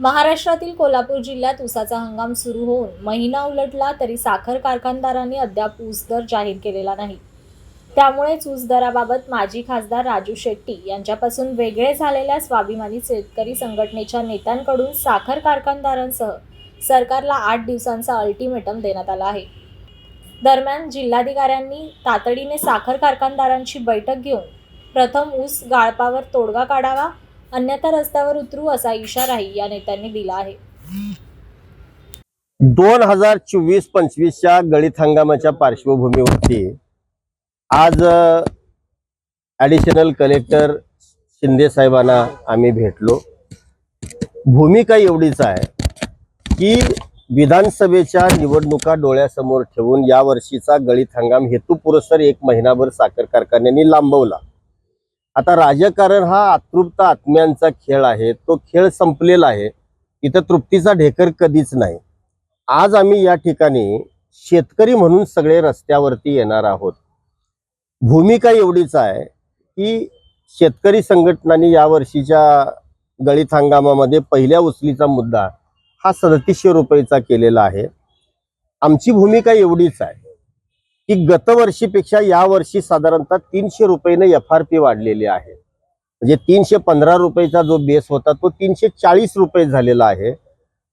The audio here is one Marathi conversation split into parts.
महाराष्ट्रातील कोल्हापूर जिल्ह्यात ऊसाचा हंगाम सुरू होऊन महिना उलटला तरी साखर कारखानदारांनी अद्याप ऊस दर जाहीर केलेला नाही. त्यामुळेच ऊस दराबाबत माजी खासदार राजू शेट्टी यांच्यापासून वेगळे झालेल्या स्वाभिमानी शेतकरी संघटनेच्या नेत्यांकडून साखर कारखानदारांसह सरकारला आठ दिवसांचा अल्टिमेटम देण्यात आला आहे. दरम्यान जिल्हाधिकाऱ्यांनी तातडीने साखर कारखानदारांची बैठक घेऊन प्रथम ऊस गाळपावर तोडगा काढावा अन्यथा रस्त्यावर उतरू असा इशाराही या नेत्यांनी दिला आहे. दोन हजार चोवीस पंचवीसच्या गळीत हंगामाच्या पार्श्वभूमीवरती आज ॲडिशनल कलेक्टर शिंदे साहेबांना आम्ही भेटलो. भूमिका एवढीच आहे की विधानसभेच्या निवडणुका डोळ्यासमोर ठेवून या वर्षीचा गळीत हंगाम हेतुपुरस्सर एक महिनाभर साखर कारखान्यांनी लांबवला. आता राजकारण हा अतृप्त आत्म्यांचा खेळ आहे. तो खेळ संपलेला आहे. इथं तृप्तीचा ढेकर कधीच नाही. आज आम्ही या ठिकाणी शेतकरी म्हणून सगळे रस्त्यावरती येणार आहोत. भूमिका एवढीच आहे की शेतकरी संघटनांनी या वर्षीच्या गळीत हंगामामध्ये पहिल्या उचलीचा मुद्दा हा सदतीसशे रुपयेचा केलेला आहे. आमची भूमिका एवढीच आहे. की गतवर्षीपेक्षा यावर्षी साधारणतः तीनशे रुपयेने एफ आर पी वाढलेली आहे. म्हणजे तीनशे पंधरा रुपयेचा जो बेस होता तो तीनशे चाळीस रुपये झालेला आहे.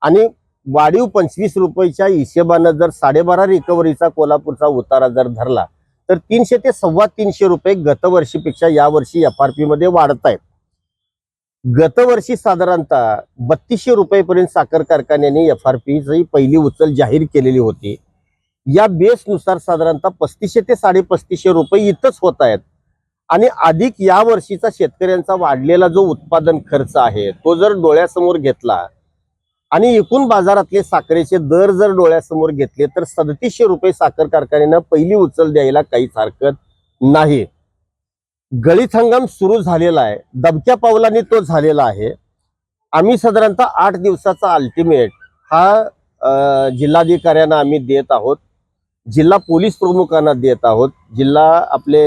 आणि वाढीव पंचवीस रुपयेच्या हिशेबानं जर साडेबारा रिकव्हरीचा कोल्हापूरचा उतारा जर धरला तर तीनशे ते सव्वा तीनशे रुपये गतवर्षीपेक्षा यावर्षी एफ आर पीमध्ये वाढत आहेत. गतवर्षी साधारणतः बत्तीसशे रुपयेपर्यंत साखर कारखान्याने एफ आर पीची पहिली उचल जाहीर केलेली होती. या बेसनुसार साधारणतः पस्तीसशे ते साडेपस्तीसशे रुपये इथंच होत आहेत. आणि अधिक या वर्षीचा शेतकऱ्यांचा वाढलेला जो उत्पादन खर्च आहे तो जर डोळ्यासमोर घेतला आणि एकूण बाजारातले साखरेचे दर जर डोळ्यासमोर घेतले तर सदतीसशे रुपये साखर कारखान्यानं पहिली उचल द्यायला काहीच हरकत नाही. गळीत हंगाम सुरू झालेला आहे दबक्या पावलाने तो झालेला आहे. आम्ही साधारणतः आठ दिवसाचा अल्टिमेट हा जिल्हाधिकाऱ्यांना आम्ही देत आहोत. जिल्हा पोलीस प्रमुखांना देत आहोत. जिल्हा आपले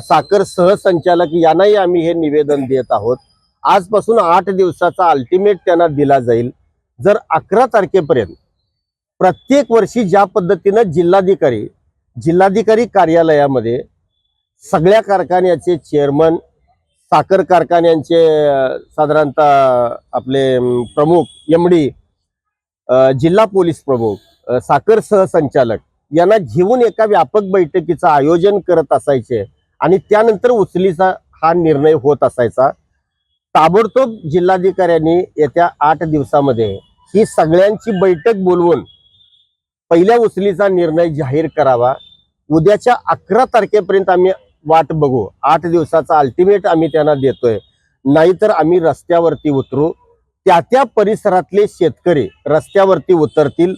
साखर सहसंचालक यांनाही आम्ही हे निवेदन देत आहोत. आजपासून आठ दिवसाचा अल्टिमेट त्यांना दिला जाईल. जर अकरा तारखेपर्यंत प्रत्येक वर्षी ज्या पद्धतीनं जिल्हाधिकारी जिल्हाधिकारी कार्यालयामध्ये सगळ्या कारखान्याचे चेअरमन साखर कारखान्यांचे साधारणतः आपले प्रमुख एम डी जिल्हा पोलीस प्रमुख साखर सहसंचालक यांना घेऊन एका व्यापक बैठकीचं आयोजन करत असायचे. आणि त्यानंतर उचलीचा हा निर्णय होत असायचा. ताबडतोब जिल्हाधिकाऱ्यांनी येत्या आठ दिवसामध्ये ही सगळ्यांची बैठक बोलवून पहिल्या उचलीचा निर्णय जाहीर करावा. उद्याच्या अकरा तारखेपर्यंत आम्ही वाट बघू. आठ दिवसाचा अल्टिमेट आम्ही त्यांना देतोय. नाहीतर आम्ही रस्त्यावरती उतरू. त्या त्या परिसरातले शेतकरी रस्त्यावरती उतरतील.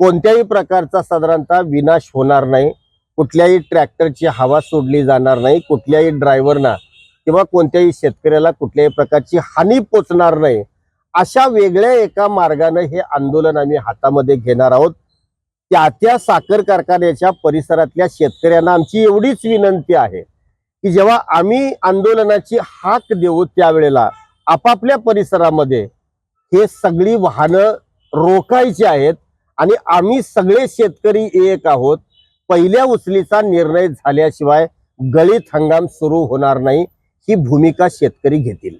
कोणत्याही प्रकारचा साधारणतः विनाश होणार नाही. कुठल्याही ट्रॅक्टरची हवा सोडली जाणार नाही. कुठल्याही ड्रायव्हरना किंवा कोणत्याही शेतकऱ्याला कुठल्याही प्रकारची हानी पोचणार नाही. अशा वेगळ्या एका मार्गाने हे आंदोलन आम्ही हातामध्ये घेणार आहोत. त्या त्या साखर कारखान्याच्या परिसरातल्या शेतकऱ्यांना आमची एवढीच विनंती आहे की जेव्हा आम्ही आंदोलनाची हाक देऊ त्यावेळेला आपापल्या परिसरामध्ये हे सगळी वाहनं रोखायची आहेत. आणि आम्ही सगळे शेतकरी एक आहोत. पहिल्या उचलीचा निर्णय झाल्याशिवाय गळीत हंगाम सुरू होणार नाही ही भूमिका शेतकरी घेतील.